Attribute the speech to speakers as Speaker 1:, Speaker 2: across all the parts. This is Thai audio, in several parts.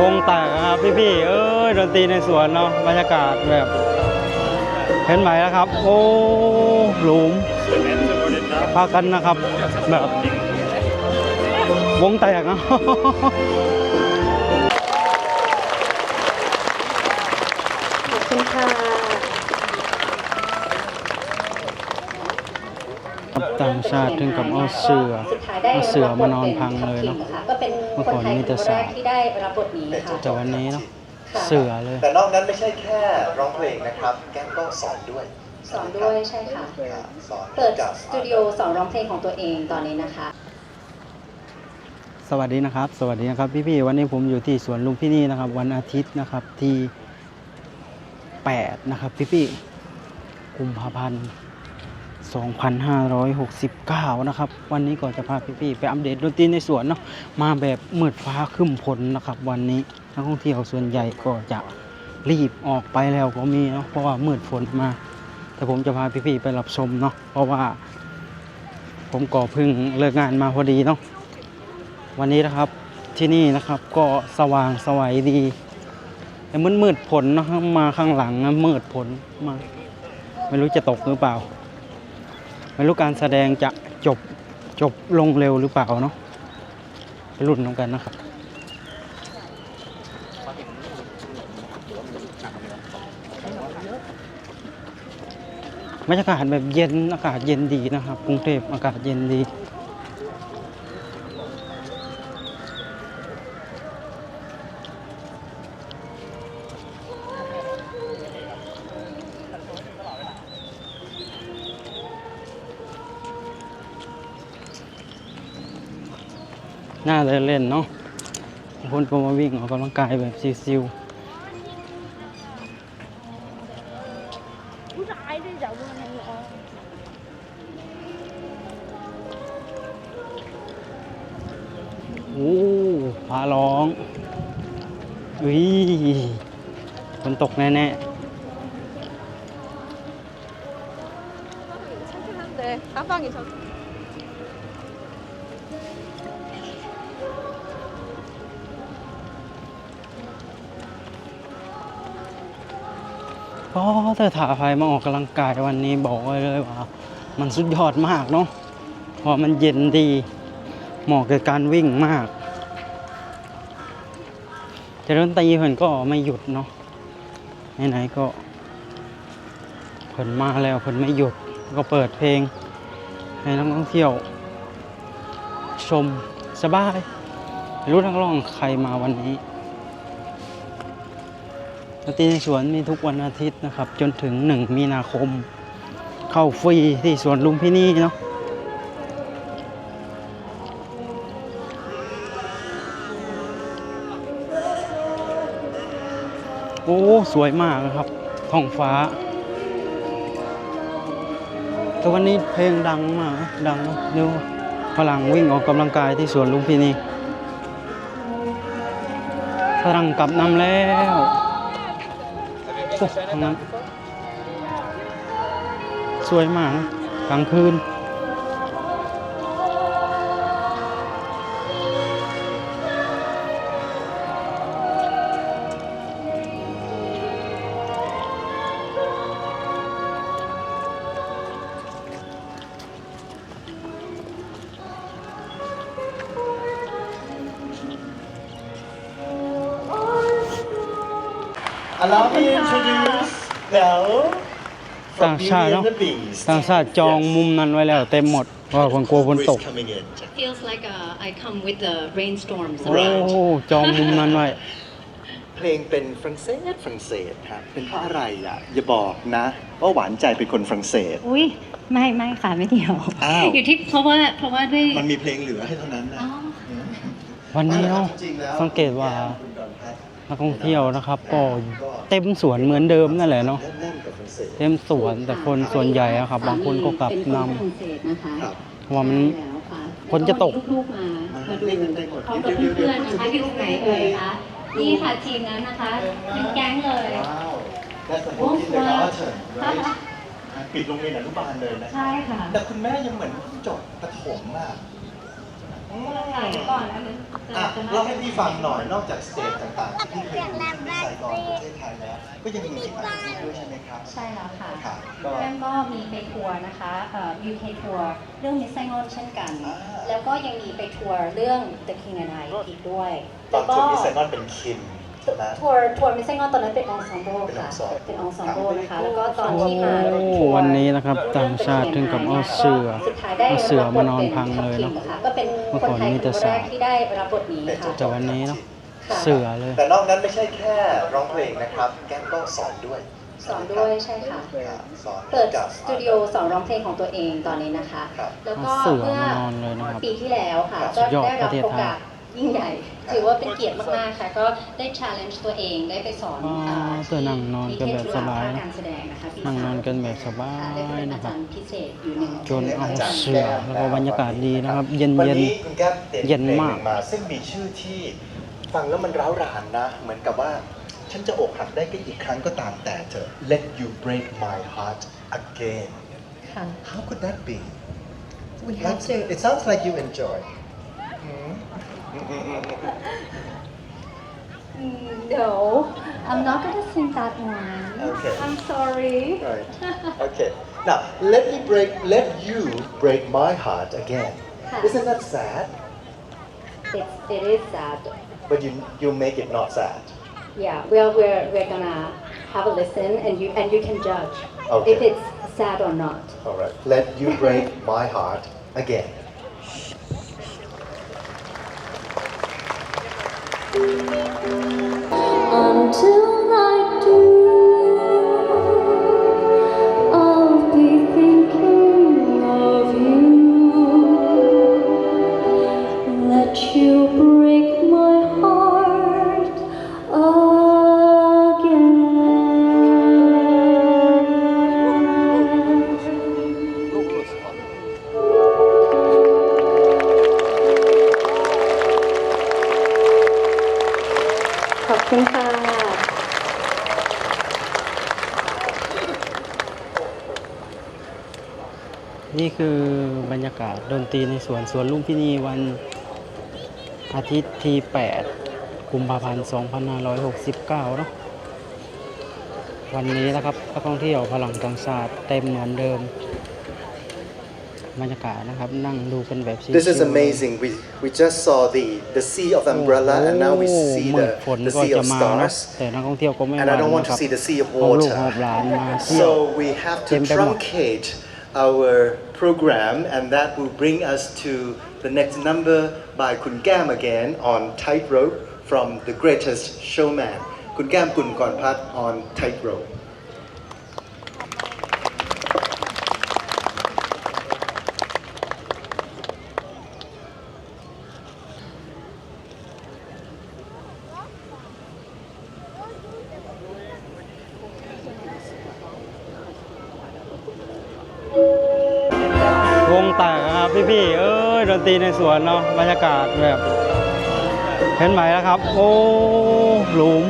Speaker 1: วงแตกนะครับพี่ๆ เอ้ยดนตรีในสวนเนาะบรรยากาศแบบเห็นไหมนะครับ โอ้หลุมพากันนะครับ แบบวงแตกนะ
Speaker 2: ขอบคุณค่ะ
Speaker 1: ต่างชาติถึงกับเอาเสือ
Speaker 2: สุดท้ายได้
Speaker 1: เอาเสือมานอนพังเลยเนาะ
Speaker 2: ก็เป็น
Speaker 1: เมื่อ
Speaker 2: ค
Speaker 1: ก่อน
Speaker 2: นไทย
Speaker 1: มีแต่
Speaker 2: คน
Speaker 1: สา
Speaker 2: แร
Speaker 1: ว
Speaker 2: กที่ได้รับบทนี้ค่ะ
Speaker 1: แต่วันนี้เนาะ
Speaker 2: ค่ะ
Speaker 1: เสือเลย
Speaker 3: แต่นอกนั้นไม่ใช่แค่ร้องเพลงนะครับ แก้มก็สอนด้วย
Speaker 2: สอนด้วยใช่ค่ะ
Speaker 3: ครับสอน
Speaker 2: เปิด
Speaker 3: กับ
Speaker 2: สตูดิโอสอนร้องเพลงของตัวเองตอนนี้นะคะ
Speaker 1: สวัสดีนะครับ สวัสดีนะครับพี่ๆวันนี้ผมอยู่ที่สวนลุมพินีนะครับ วันอาทิตย์นะครับที่ 8 นะครับพี่ๆกุมภาพันธ์ 2569 นะครับ วันนี้ก็จะพาพี่ๆไปอัปเดตดนตรีในสวนเนาะมาแบบมืดฟ้าครึ้มฝนนะครับ วันนี้นักท่องเที่ยวส่วนใหญ่ก็จะรีบออกไปแล้วก็มีเนาะเพราะว่ามืดฝนมา แต่ผมจะพาพี่ๆไปรับชมเนาะเพราะว่า ผมก็เพิ่งเลิกงานมาพอดีเนาะวันนี้นะครับที่นี่นะครับก็สว่างสวัยดีแต่มืดมืดผลนะครับมาข้างหลังมืดผลมา ไม่รู้จะตกหรือเปล่า ไม่รู้การแสดงจะจบจบลงเร็วหรือเปล่าเนาะไปรุ่นต้องกันนะครับบรรยากาศแบบเย็นอากาศเย็นดีนะครับกรุงเทพอากาศเย็นดี หน้าเล่นๆเนาะคนก็มาวิ่งออกกำลังกายแบบซิว
Speaker 4: ผู้ชายด้วยจ้ะ
Speaker 1: วันอ๋อโอ้ฟ้าร้องอุ้ยฝนตกแน่
Speaker 4: ๆ 가방이
Speaker 1: 저 ก็แต่ถาใครมาออกกำลังกายวันนี้บอกเลยว่า มันสุดยอดมากเนาะเพราะมันเย็นดี เหมาะกับการวิ่งมากจะเดินตีเพิ่นก็ไม่หยุดเนาะไหนๆก็เพิ่นมาแล้วเพิ่นไม่หยุดก็เปิดเพลง ให้นักท่องเที่ยว ชมสบายรู้นักร้องใครมาวันนี้ ดนตรีในสวนมีทุกวันอาทิตย์นะครับ จนถึง 1 มีนาคม เข้าฟรีที่สวนลุมพินีเนาะโอ้ สวยมากนะครับ ท้องฟ้า แต่วันนี้เพลงดังมาก ดังเนอะดูฝรั่งวิ่งออกกำลังกายที่สวนลุมพินีฝรั่งกลับนำแล้ว สวยมากนะกลางคืน
Speaker 3: Allow me to introduce Belle
Speaker 1: ต่าง
Speaker 3: from
Speaker 1: ชาติ
Speaker 3: Beauty
Speaker 1: เนาะ
Speaker 3: and the Beast
Speaker 1: ต่างชาติจองมุมนั้นไว้แล้วเต็มหมดเพราะว่าคนกลัวฝนตก
Speaker 3: Breeze coming in
Speaker 5: feels like uh, I come with the rainstorms
Speaker 1: โอ้
Speaker 5: around.
Speaker 1: จองมุมนั้นไว้
Speaker 3: เพลงเป็นฝรั่งเศสฝรั่งเศสครับเป็นเพราะอะไรอะอย่าบอกนะว่าหวานใจเป็นคนฝรั่งเศส
Speaker 5: อุ้ยไม่ไม่ค่ะไม่เกี่ยว
Speaker 3: อ้าว
Speaker 5: อยู่ที่เพราะว่าเพราะว่าด้วย
Speaker 3: มันมีเพลงเหลือให้เท่านั้นนะ
Speaker 5: อ๋อ
Speaker 1: วันนี้เนาะ
Speaker 3: จริงๆแล้ว
Speaker 1: สังเกตว่า
Speaker 3: คุณกรพัฒ น์
Speaker 1: นักท่องเที่ยวนะครับ ก็เต็มสวนเหมือนเดิมนั่นแหละเนาะ
Speaker 3: แน่นๆกับฝรั่งเศส
Speaker 1: เต็มสวนแต่คนส่วนใหญ่อะครับ บางคนก็กลับ
Speaker 5: เป็นคน
Speaker 1: นำ
Speaker 5: ฝรั่งเศสนะคะ
Speaker 3: ครับ
Speaker 1: เพราะว่ามัน
Speaker 5: ใช่แล้วค่ะ
Speaker 1: คนจะตก
Speaker 5: ลูกๆมามาดูพร้อมกับเพื่อนๆนะคะอยู่ไหนเอ่ยคะนี่ค่ะทีมนั้นนะคะเป็นแก๊งเลย
Speaker 3: ว้าว That's the book in the garden right ปิดโรงเรียนอนุบาลเลยนะ
Speaker 5: ใช่ค่ะ
Speaker 3: แต่คุณแม่ยังเหมือนจบประถมอะ
Speaker 5: ถ่ายไว้ก่อนอันนั้น
Speaker 3: อะเล่าให้พี่ฟังหน่อยนอกจากสเตจต่างๆ ที่พี่เคยดูที่ไซกอนประเทศไทยแล้ว ก็ยังมีที่ต่างประเทศด้วยใช่ไหมครับ
Speaker 2: ใช่แล้วค่ะ
Speaker 3: ครับก็
Speaker 2: แก้มก็มีไปทัวร์นะคะเอ่อ UK ทัวร์เรื่องมิสไซงอนเช่นกัน
Speaker 3: อ่า
Speaker 2: แล้วก็ยังมีไปทัวร์เรื่อง The King and I อีกด้วย
Speaker 3: ตอนช่วงนี้ไซมอนเป็นคิมนะ
Speaker 2: ทัวร์ทัวร์มิสไซงอนตอนนั้นเป็นองซอมโบ
Speaker 3: เป็น
Speaker 2: ค่ะ
Speaker 3: ensemble
Speaker 2: เป็นองซอมโบนะคะ แล้วก็ตอนที่มา
Speaker 1: โอ้
Speaker 2: ทัวร์
Speaker 1: วันนี้นะครับต่างชาติถึงกับเอาเสือ
Speaker 2: สุดท้ายได้
Speaker 1: เอาเสือมานอนพังเลยเนาะ
Speaker 2: ค่ะก็เป็น
Speaker 1: เมื่อ
Speaker 2: คน
Speaker 1: ก่อน
Speaker 2: ไทย
Speaker 1: มี
Speaker 2: ค
Speaker 1: แต่
Speaker 2: น
Speaker 1: สา
Speaker 2: แร
Speaker 1: ว
Speaker 2: กที่ได้รับบทนี้ค่ะ
Speaker 1: แต่วันนี้เนาะ
Speaker 2: ค่ะ
Speaker 1: เสือเลย
Speaker 3: แต่นอกนั้นไม่ใช่แค่ร้องเพลงนะครับ แก้มก็สอนด้วย
Speaker 2: สอนด้วยใช่ค่ะ
Speaker 3: ครับสอน
Speaker 2: เปิด
Speaker 3: กับ
Speaker 2: สตูดิโอสอนร้องเพลงของตัวเองตอนนี้นะคะ
Speaker 3: ครับ
Speaker 2: แล้วก็
Speaker 1: เอาเสือ
Speaker 2: เมื่อ
Speaker 1: มานอนเลยนะครับ
Speaker 2: ปีที่แล้วค่ะ
Speaker 3: ครับ
Speaker 2: ก็
Speaker 1: สุดยอด
Speaker 2: ได้รับ
Speaker 1: ประเทศ
Speaker 2: โอ
Speaker 1: ไทย
Speaker 2: กาส ยิ่งใหญ่ ถือว่าเป็นเกียรติมากๆค่ะ ก็ได้ challenge ตัวเองได้ไปสอน
Speaker 1: อ๋อ
Speaker 2: อ่า
Speaker 1: เสือนั่งนอนกันแบบสบายนะ
Speaker 2: การแสดงนะคะปี
Speaker 1: นั่งนอนกันแบบสบาย
Speaker 2: ค่ะได้เป็น
Speaker 1: นะ
Speaker 2: อา
Speaker 1: ครั
Speaker 2: จา
Speaker 1: บ
Speaker 2: รย์พิเศษอยู่หนึ่ง
Speaker 1: จนเอาเสือแล้วก็บรรยากาศดีนะครับ เย็น
Speaker 3: วัน
Speaker 1: เย็น
Speaker 3: นี้คุณแก้มเด่น
Speaker 1: เย็น
Speaker 3: เพลง
Speaker 1: มาก
Speaker 3: หนึ่งมาซึ่งมีชื่อที่ฟังแล้วมันร้าวรานนะ เหมือนกับว่าฉันจะอกหักได้ก็อีกครั้งก็ตามแต่เธอ Let you break my heart again
Speaker 2: ค่ะ
Speaker 3: How could that be
Speaker 2: we have to
Speaker 3: It sounds like you enjoy Hmm?
Speaker 2: Mm, Mm, no I'm not gonna sing that one
Speaker 3: Okay.
Speaker 2: I'm sorry
Speaker 3: Right. Okay. Now, let me break, let you break my heart again.
Speaker 2: Huh.
Speaker 3: Isn't that sad?
Speaker 2: it's it is sad
Speaker 3: But you you make it not sad.
Speaker 2: Yeah, well, we're we're gonna have a listen, and you and you can judge
Speaker 3: Okay.
Speaker 2: if it's sad or not.
Speaker 3: All right. Let you break my heart again.
Speaker 5: Until I
Speaker 1: นี่คือบรรยากาศดนตรีในสวนสวนลุมพินีวันอาทิตย์ที่ 8 กุมภาพันธ์ 2569 เนาะวันนี้นะครับนักท่องเที่ยวพลังต่างชาติเต็มเหมือนเดิม บรรยากาศนะครับนั่งดูกันแบบชิลๆ
Speaker 3: This is amazing. We we just saw the the sea of umbrella, and now we
Speaker 1: โอ้
Speaker 3: see
Speaker 1: มืด
Speaker 3: the
Speaker 1: ฝน
Speaker 3: the
Speaker 1: ก็
Speaker 3: sea
Speaker 1: จะ
Speaker 3: of
Speaker 1: มาเนาะ
Speaker 3: stars.
Speaker 1: แต่นักท่องเที่ยวก็ไม่
Speaker 3: And I
Speaker 1: วา
Speaker 3: don't
Speaker 1: ง
Speaker 3: want
Speaker 1: นะ
Speaker 3: to
Speaker 1: ครับ
Speaker 3: see the sea of
Speaker 1: หอบลูกหอบ
Speaker 3: water.
Speaker 1: หลานมาเที่ยว
Speaker 3: So we have to
Speaker 1: Tim Bemok.
Speaker 3: truncate our program, and that will bring us to the next number by Kun Gam again on Tightrope from The Greatest Showman. Kun Gam Kun Kornpat on Tightrope.
Speaker 1: วงแตกครับพี่ๆเอ้ยดนตรีในสวนเนาะบรรยากาศแบบเห็นไหมนะครับ โอ้หลุม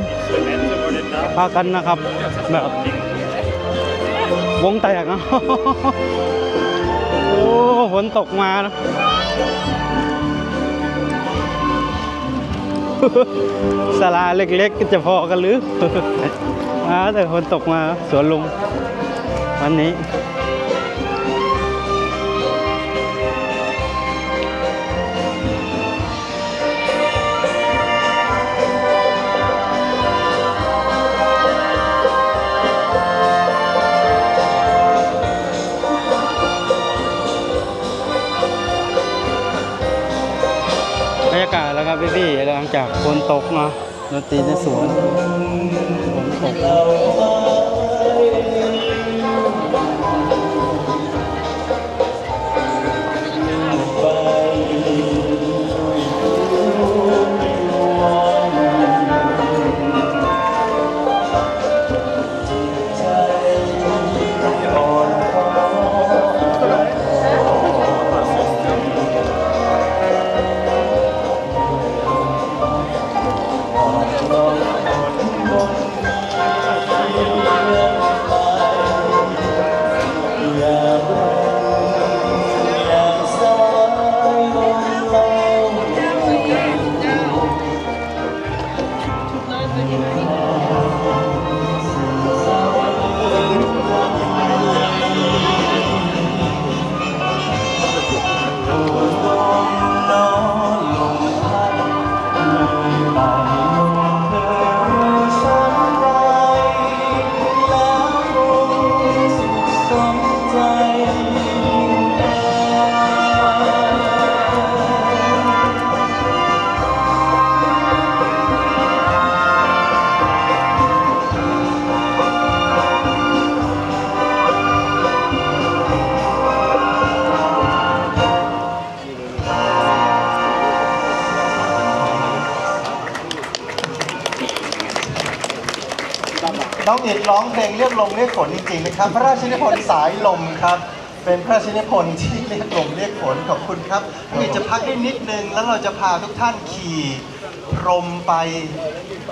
Speaker 1: พากันนะครับ แบบวงแตกนะโอ้ฝนตกมานะสลาเล็กๆก็จะพอกันหรืออ่าแต่ฝนตกมาสวนลุงวันนี้ ยากาศแล้วครับพี่ๆหลังจากฝนตกเนาะดนตรีในสวนฝนตกิ
Speaker 3: ดร้องเพลงเรียกลมเรียกฝนจริงๆนะครับ พระราชนิพนธ์สายลมครับ เป็นพระราชนิพนธ์ที่เรียกลมเรียกฝนขอบคุณครับน้องอิดจะพักได้นิดนึงแล้วเราจะพาทุกท่านขี่พรมไป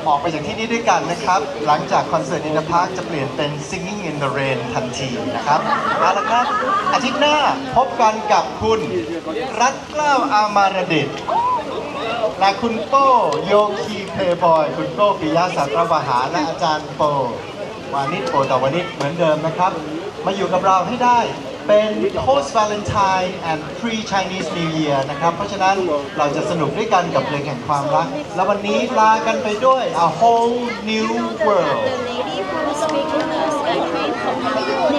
Speaker 3: ออกไปจากที่นี่ด้วยกันนะครับ หลังจากคอนเสิร์ตอินพาร์คจะเปลี่ยนเป็น Singing in the Rain ทันทีนะครับเอาละครับ อาทิตย์หน้าพบกันกับคุณ รัตเกล้าวอามารเดชและคุณโป้โยคีเพย์บอย คุณโป้ปิยะสัตรวหา และอาจารย์โป วานิชโอต่อวานิชเหมือนเดิมนะครับ มาอยู่กับเราให้ได้เป็น post Valentine and pre Chinese New Year นะครับ เพราะฉะนั้นเราจะสนุกด้วยกันกับเพลงแห่งความรัก และวันนี้ลากันไปด้วย a whole new world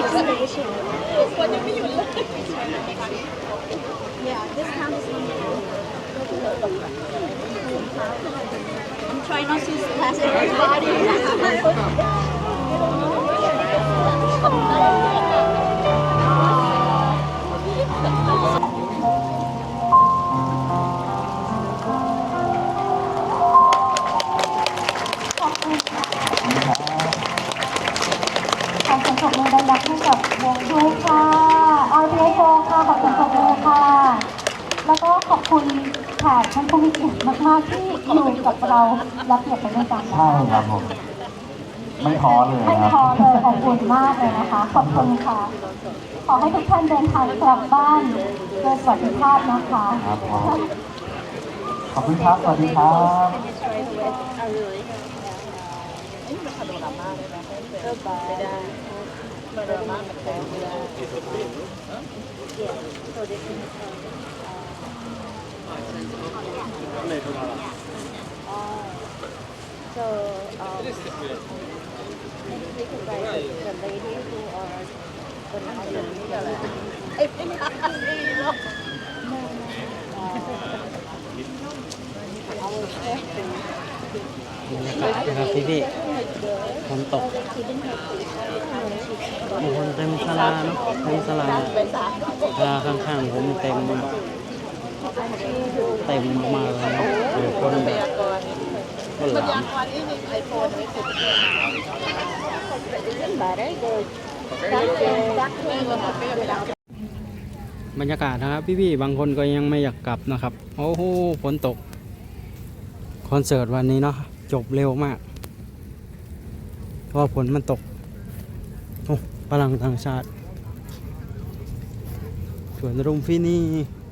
Speaker 4: ท try not to pass everybody
Speaker 6: ขอบคุณปรบมือดังๆให้กับวงด้วยค่ะ RPA โฟค่ะขอบคุณปรบมือค่ะ แล้วก็ขอบคุณแขกท่านผู้มีเกียรติมากๆที่อยู่กับเรารับเกียรติไปด้วยกันนะ
Speaker 7: ใช่
Speaker 6: คะ
Speaker 7: ครับผม ไม่ท้อเลย
Speaker 6: ไม่
Speaker 7: ครับ
Speaker 6: พอเลยขอบคุณมากเลยนะคะ ขอบคุณค่ะ ขอให้ทุกท่านเดินทางกลับบ้านโดยสวัสดิภาพนะคะ
Speaker 7: ครับผม ขอบคุณครับ สวัสดีครับ
Speaker 4: So, um, next week, right, the lady who are the number No, no.
Speaker 1: นะครับพี่พี่ๆฝนตกโอ้โหเต็มศาลาเนาะเต็มศาลาศาลาข้างๆผมเต็มมากเต็มมากเลยเนาะคนแบบ บรรยากาศนะครับ พี่ๆบางคนก็ยังไม่อยากกลับนะครับ โอ้โหฝนตก คอนเสิร์ตวันนี้เนาะจบเร็วมาก เพราะว่าฝนมันตก โอ้พลังต่างชาติสวนรุมฟินี่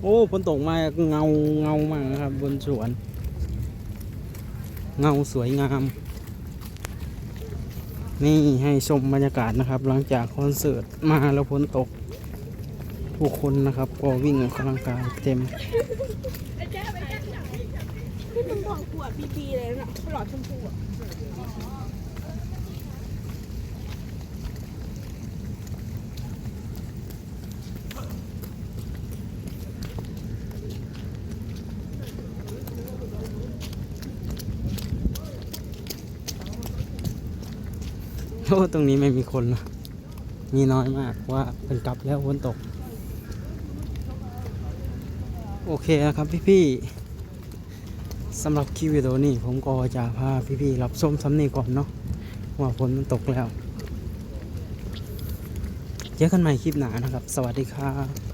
Speaker 1: โอ้ฝนตกมาเงาเงามากนะครับ บนสวน เงาสวยงาม นี่ให้ชมบรรยากาศนะครับ หลังจากคอนเสิร์ตมาแล้วฝนตกผู้คนนะครับก็วิ่งออกกำลังกายเต็ม โอ้ตรงนี้ไม่มีคนนะมีน้อยมากว่าเป็นกลับแล้วฝนตก โอเคนะครับพี่ๆสำหรับคลิปวิดีโอนี้ผมก็จะพาพี่ๆรับส้มซ้ำนี้ก่อนเนาะว่าฝนมันตกแล้วเจอกันใหม่คลิปหน้านะครับ สวัสดีครับ